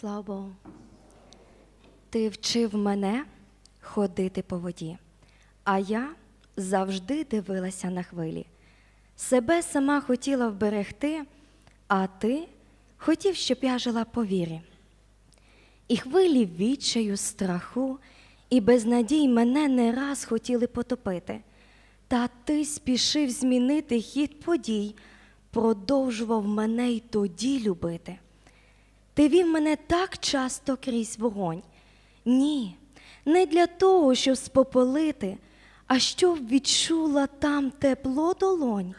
Слава Богу. Ти вчив мене ходити по воді, а я завжди дивилася на хвилі. Себе сама хотіла вберегти, а ти хотів, щоб я жила по вірі. І хвилі відчаю, страху і безнадій мене не раз хотіли потопити. Та ти спішив змінити хід подій, продовжував мене й тоді любити. Ти вів мене так часто крізь вогонь. Ні, не для того, щоб спопелити, а щоб відчула там тепло долонь,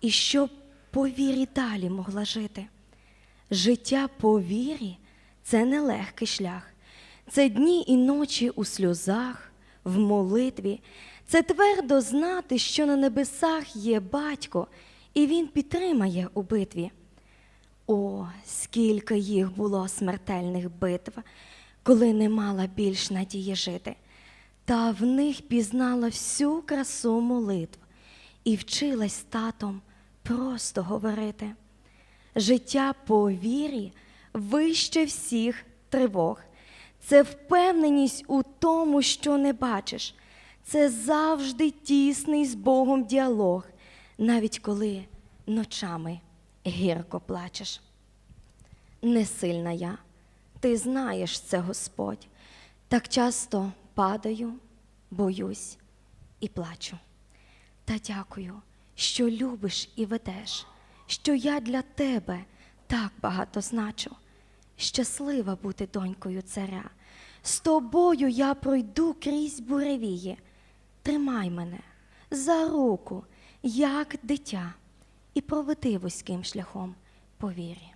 і щоб по вірі далі могла жити. Життя по вірі це нелегкий шлях. Це дні і ночі у сльозах, в молитві. Це твердо знати, що на небесах є батько, і він підтримає у битві. О, скільки їх було смертельних битв, коли не мала більш надії жити. Та в них пізнала всю красу молитв і вчилась татом просто говорити. Життя по вірі вище всіх тривог. Це впевненість у тому, що не бачиш. Це завжди тісний з Богом діалог, навіть коли ночами гірко плачеш. Не сильна я, ти знаєш це, Господь. Так часто падаю, боюсь і плачу. Та дякую, що любиш і ведеш, що я для тебе так багато значу. Щаслива бути донькою царя. З тобою я пройду крізь буревії. Тримай мене за руку, як дитя, і проведи вузьким шляхом по вірі.